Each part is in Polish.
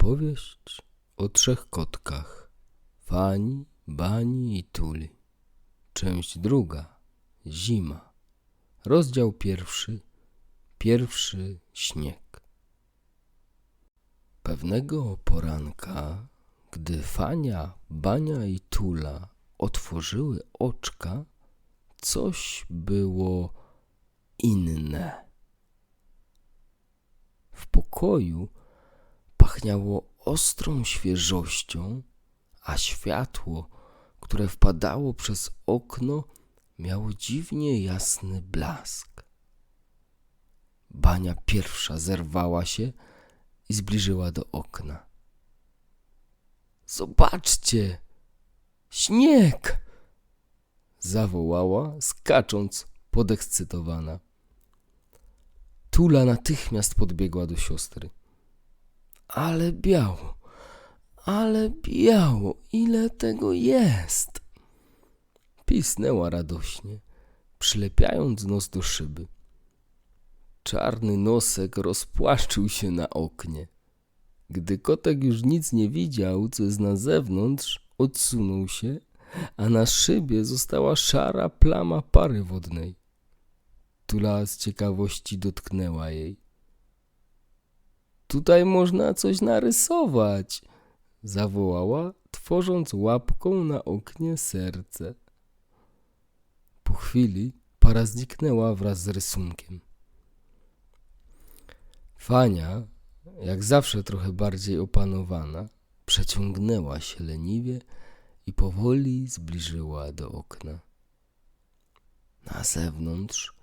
Opowieść o trzech kotkach. Fani, Bani i Tuli. Część druga. Zima. Rozdział pierwszy. Pierwszy śnieg. Pewnego poranka, gdy Fania, Bania i Tula otworzyły oczka, coś było inne. W pokoju pachniało ostrą świeżością, a światło, które wpadało przez okno, miało dziwnie jasny blask. Bania pierwsza zerwała się i zbliżyła do okna. Zobaczcie! Śnieg! zawołała, skacząc podekscytowana. Tula natychmiast podbiegła do siostry. Ale biało, ale biało, ile tego jest! Pisnęła radośnie, przylepiając nos do szyby. Czarny nosek rozpłaszczył się na oknie. Gdy kotek już nic nie widział, co jest na zewnątrz, odsunął się, a na szybie została szara plama pary wodnej. Tula z ciekawości dotknęła jej. Tutaj można coś narysować, zawołała, tworząc łapką na oknie serce. Po chwili para zniknęła wraz z rysunkiem. Fania, jak zawsze trochę bardziej opanowana, przeciągnęła się leniwie i powoli zbliżyła do okna. Na zewnątrz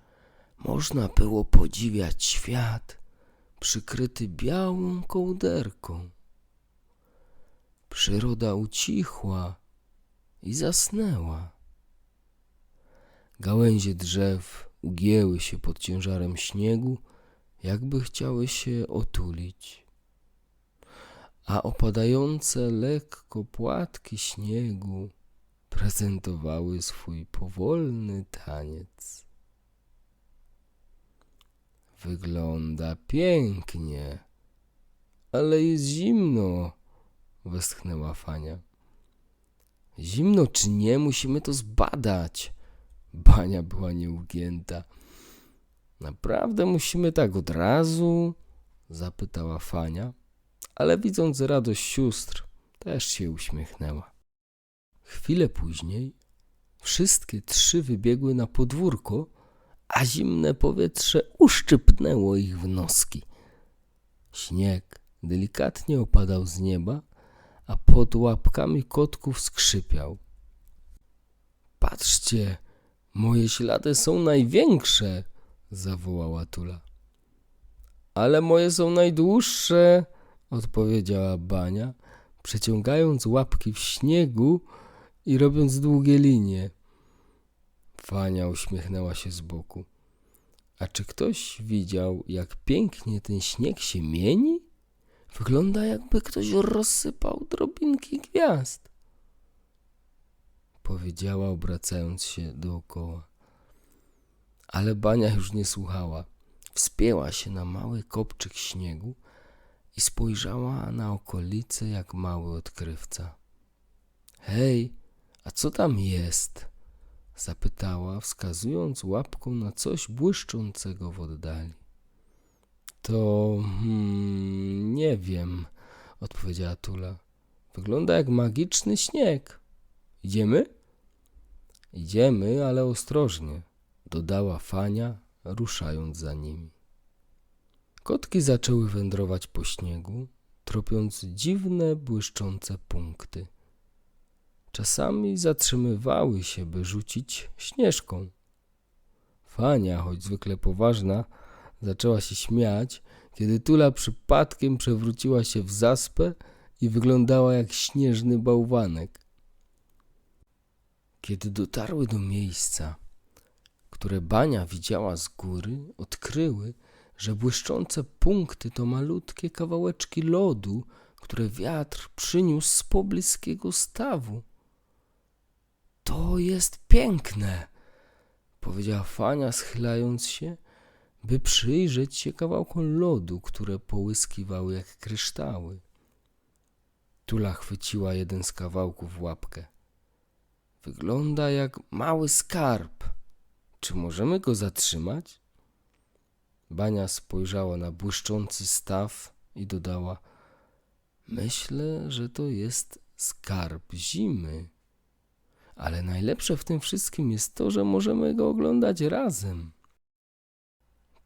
można było podziwiać świat przykryty białą kołderką. Przyroda ucichła i zasnęła. Gałęzie drzew ugięły się pod ciężarem śniegu, jakby chciały się otulić. A opadające lekko płatki śniegu prezentowały swój powolny taniec. Wygląda pięknie, ale jest zimno, westchnęła Fania. Zimno czy nie, musimy to zbadać. Bania była nieugięta. Naprawdę musimy tak od razu? zapytała Fania, ale widząc radość sióstr, też się uśmiechnęła. Chwilę później wszystkie trzy wybiegły na podwórko, a zimne powietrze uszczypnęło ich w noski. Śnieg delikatnie opadał z nieba, a pod łapkami kotków skrzypiał. Patrzcie, moje ślady są największe, zawołała Tula. Ale moje są najdłuższe, odpowiedziała Bania, przeciągając łapki w śniegu i robiąc długie linie. Fania uśmiechnęła się z boku. A czy ktoś widział, jak pięknie ten śnieg się mieni? Wygląda, jakby ktoś rozsypał drobinki gwiazd. Powiedziała, obracając się dookoła. Ale Bania już nie słuchała. Wspięła się na mały kopczyk śniegu i spojrzała na okolice jak mały odkrywca. Hej, a co tam jest? Zapytała, wskazując łapką na coś błyszczącego w oddali. To hmm, nie wiem, odpowiedziała Tula. Wygląda jak magiczny śnieg. Idziemy? Idziemy, ale ostrożnie, dodała Fania, ruszając za nimi. Kotki zaczęły wędrować po śniegu, tropiąc dziwne, błyszczące punkty. Czasami zatrzymywały się, by rzucić śnieżką. Fania, choć zwykle poważna, zaczęła się śmiać, kiedy Tula przypadkiem przewróciła się w zaspę i wyglądała jak śnieżny bałwanek. Kiedy dotarły do miejsca, które Bania widziała z góry, odkryły, że błyszczące punkty to malutkie kawałeczki lodu, które wiatr przyniósł z pobliskiego stawu. To jest piękne, powiedziała Fania, schylając się, by przyjrzeć się kawałkom lodu, które połyskiwały jak kryształy. Tula chwyciła jeden z kawałków w łapkę. Wygląda jak mały skarb. Czy możemy go zatrzymać? Bania spojrzała na błyszczący staw i dodała: Myślę, że to jest skarb zimy. Ale najlepsze w tym wszystkim jest to, że możemy go oglądać razem.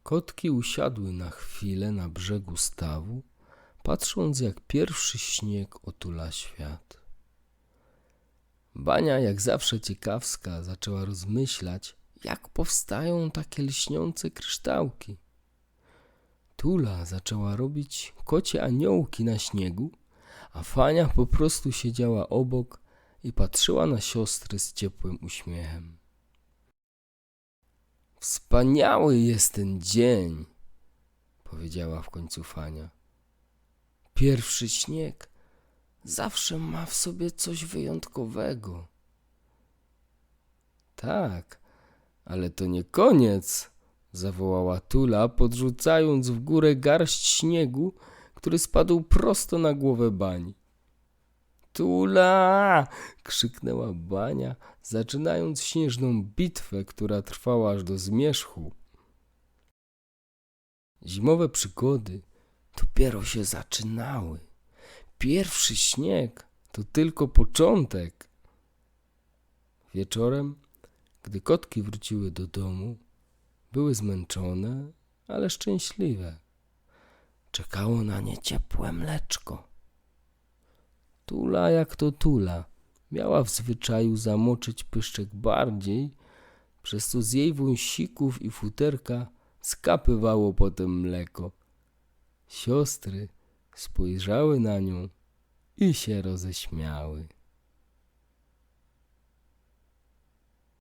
Kotki usiadły na chwilę na brzegu stawu, patrząc jak pierwszy śnieg otula świat. Bania, jak zawsze ciekawska, zaczęła rozmyślać, jak powstają takie lśniące kryształki. Tula zaczęła robić kocie aniołki na śniegu, a Fania po prostu siedziała obok i patrzyła na siostry z ciepłym uśmiechem. Wspaniały jest ten dzień, powiedziała w końcu Fania. Pierwszy śnieg zawsze ma w sobie coś wyjątkowego. Tak, ale to nie koniec, zawołała Tula, podrzucając w górę garść śniegu, który spadł prosto na głowę Bani. Tula! krzyknęła Bania, zaczynając śnieżną bitwę, która trwała aż do zmierzchu. Zimowe przygody dopiero się zaczynały. Pierwszy śnieg to tylko początek. Wieczorem, gdy kotki wróciły do domu, były zmęczone, ale szczęśliwe. Czekało na nie ciepłe mleczko. Tula jak to tula, miała w zwyczaju zamoczyć pyszczek bardziej, przez co z jej wąsików i futerka skapywało potem mleko. Siostry spojrzały na nią i się roześmiały.